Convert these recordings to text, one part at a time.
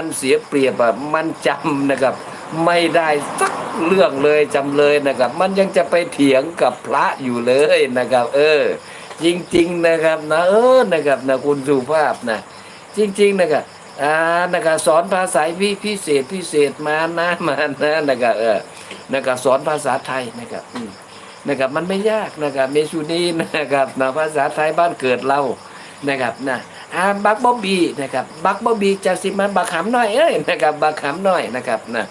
มันเสียเปรียบอะมันจำนะครับ ไม่ได้สักเรื่องเลยจำเลยนะครับ มันยังจะไปเถียงกับพระอยู่เลยนะครับ เออ จริง ๆนะครับนะเออนะครับนะคุณสุภาพนะ จริง ๆ นะครับอ่านะครับสอนภาษาพิพิเศษพิเศษมานะมานะนะครับเออนะครับสอนภาษาไทยนะครับนะครับมันไม่ยากนะครับเมชูนีนะครับนะภาษาไทยบ้านเกิดเรานะครับนะ อ่าบักบ๊อบบี้นะครับบักบ๊อบบี้จากสิมันบักขำน้อยเอ้ยนะครับบักขำน้อยนะครับนะ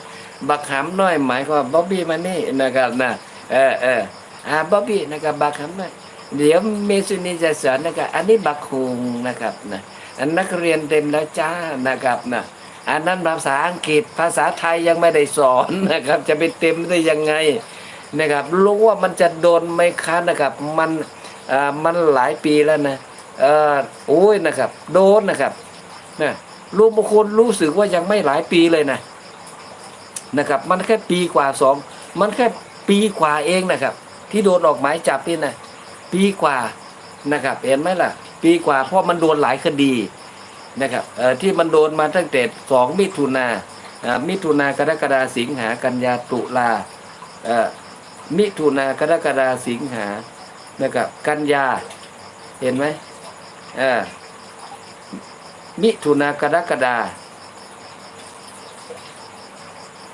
บักขำน้อยหมายความบ๊อบบี้มานี่นะครับนะเออเอออ่าบ๊อบบี้นะครับบักขำน้อยเดี๋ยวเมสุนีจะสอนนะครับอันนี้บักฮุงนะครับนะอันนักเรียนเต็มแล้วจ้านะครับนะอันนั้นภาษาอังกฤษภาษาไทยยังไม่ได้สอนนะครับ จะไปเต็มได้ยังไงนะครับรู้ว่ามันจะโดนไหมคะนะครับ มันอ่ามันหลายปีแล้วนะ เออโอ้ยนะครับ โดนนะครับนะรู้บางคนรู้สึกว่ายังไม่หลายปีเลยนะนะครับ มันแค่ปีกว่าสองมันแค่ปีกว่าเองนะครับ ที่โดนออกหมายจับนี่นะปีกว่านะครับเห็นไหมล่ะ ปีกว่าเพราะมันโดนหลายคดีนะครับเอ่อที่มันโดนมาตั้งแต่สองมิถุนาอ่ามิถุนากรกฎาสิงหากันยาตุลาเอ่อมิถุนากรกฎาสิงหานะครับกันยาเห็นไหม มิถุนากรกฎา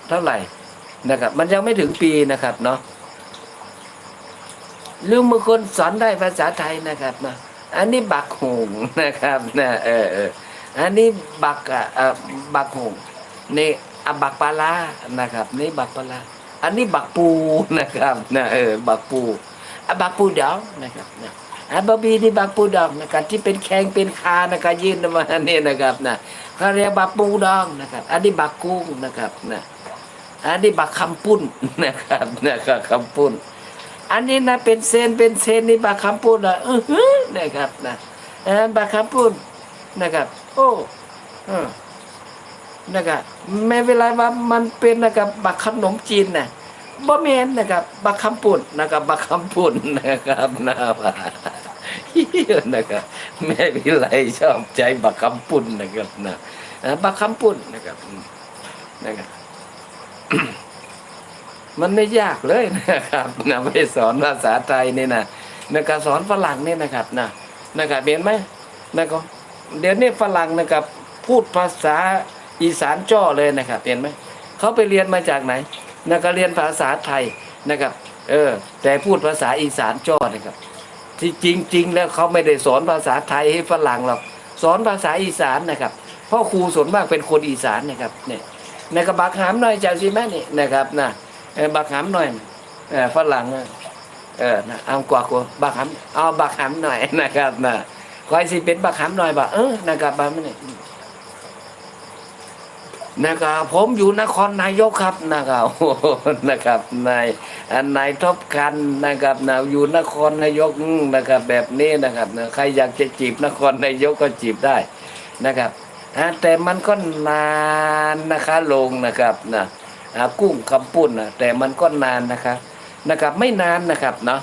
เท่าไหร่นะครับ มันยังไม่ถึงปีนะครับเนาะหรือบางคนสอนได้ภาษาไทยนะครับนะอันนี้บักหงนะครับนะเออเอออันนี้บักอะบักหงนี่อบักปลานะครับ นี่บักปลาอันนี้บักปูนะครับนะเออบักปูอะบักปูดองนะครับนะ อะบะบีนี่บักปูดองนะครับที่เป็นแข้งเป็นขานะครับยื่นมาเนี่ยนะครับนะเขาเรียกบักปูดองนะครับ อันนี้บักกุ้งนะครับนะอันนี้บักคำปุ้นนะครับนะครับคำปุ้น อันนี้นะเป็นเซนเป็นเซนนี่บาคำพูดนนะเออฮึนะครับนะเออบาคำพูดนนะครับ โอ้เออนะครับไม่เวลาว่ามันเป็นนะครับบักขนมจีนนะบ่แม่นนะครับบักคำปุ่นนะครับบักคำปุ่นนะครับนะว่าเหี้ย นะครับแม่วิไลชอบใจบักคำปุ่นนะครับนะบักคำปุ่นนะครับนะครับมันไม่ยากเลยนะครับนะไม่สอนภาษาไทยเนี่ยนะนะครับสอนฝรั่งนี่ยนะครับนะนะครับเห็นไหมนะครับเดี๋ยวนี้ฝรั่งนะครับ พูดภาษาอีสานจ้อเลยนะครับเห็นไหมเขาไปเรียนมาจากไหนนะครับเรียนภาษาไทยนะครับ เออ แต่พูดภาษาอีสานจ้อนะครับ ที่จริง ๆ แล้วเขาไม่ได้สอนภาษาไทยให้ฝรั่งหรอกสอนภาษาอีสานนะครับเพราะครูส่วนมากเป็นคนอีสานนะครับเนี่ยนะครับบักหามหน่อยจากสิแม่นี่นะครับนะบักหำหน่อยฝรั่งเออนะเอากว่ากูบักหำเอาบักหำหน่อยนะครับนะคอยสิเป็นบักหำหน่อยบ่เออนะครับบ้านมัน นะครับผมอยู่นครนายกครับนะครับนะครับนายอันายทบกันนะครับนะอยู่นครนายกนะครับ แบบนี้นะครับนะใครอยากจะจีบนครนายกก็จีบได้นะครับแต่มันก็นานนะคะลงนะครับนะกุ้งคำปุ้นนะแต่มันก็นานนะครับนะครับ ไม่นานนะครับเนาะ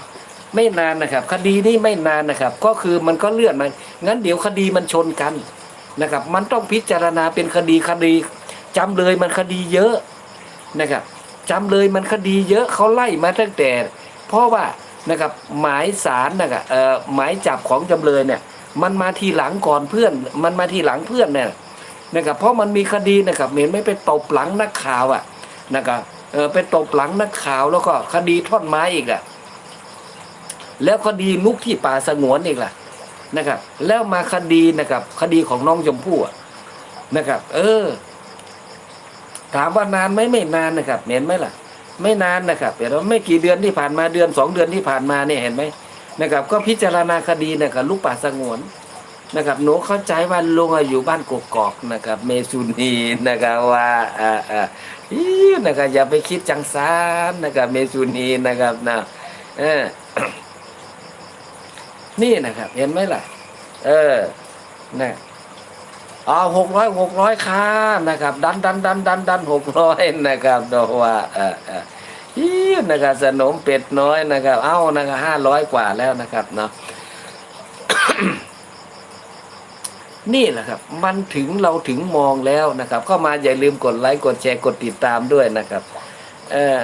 ไม่นานนะครับ คดีนี้ไม่นานนะครับ ก็คือมันก็เลื่อนมางั้นเดี๋ยวคดีมันชนกันนะครับ มันต้องพิจารณาเป็นคดีคดี จำเลยมันคดีเยอะนะครับจำเลยมันคดีเยอะเขาไล่มาตั้งแต่ เพราะว่านะครับหมายสารนะครับเอ่อหมายจับของจำเลยเนี่ย มันมาทีหลังก่อนเพื่อน มันมาทีหลังเพื่อนเนี่ยนะครับเพราะมันมีคดีนะครับเหม็นไม่ไปตบหลังนักข่าวอะนะครับเออไปตบหลังนักข่าวแล้วก็คดีท่อนไม้อีกอะแล้วคดีลุกที่ป่าสงวนอีกล่ะนะครับ แล้วมาคดีนะครับ คดีของน้องชมพู่อะนะครับ เออ ถามว่านานไหมไม่นานนะครับเห็นไหมล่ะ ไม่นานนะครับแต่ว่าไม่กี่เดือนที่ผ่านมาเดือนสองเดือนที่ผ่านมาเนี่ยเห็นไหมนะครับ ก็พิจารณาคดีนะครับลูกป่าสงวนนะครับหนูเข้าใจว่าลุงอยู่บ้านกกอกนะครับ เมซุนีนะครับว่าอ่าอ่าอิ๊วนะครับอย่าไปคิดจังซานนะครับ เมซุนีนะครับนะเออนี่นะครับ เห็นไหมล่ะ เออนะ อ๋อหกร้อยหกร้อยค่านะครับ ดันดันดันดันดันหกร้อยนะครับดอกว่าเออเอออิ๊วนะครับสนมเป็ดน้อยนะครับ เอ้านะครับห้าร้อยกว่าแล้วนะครับเนาะนี่แหละครับ มันถึงเราถึงมองแล้วนะครับ เข้ามาอย่าลืมกดไลค์กดแชร์กดติดตามด้วยนะครับ เออ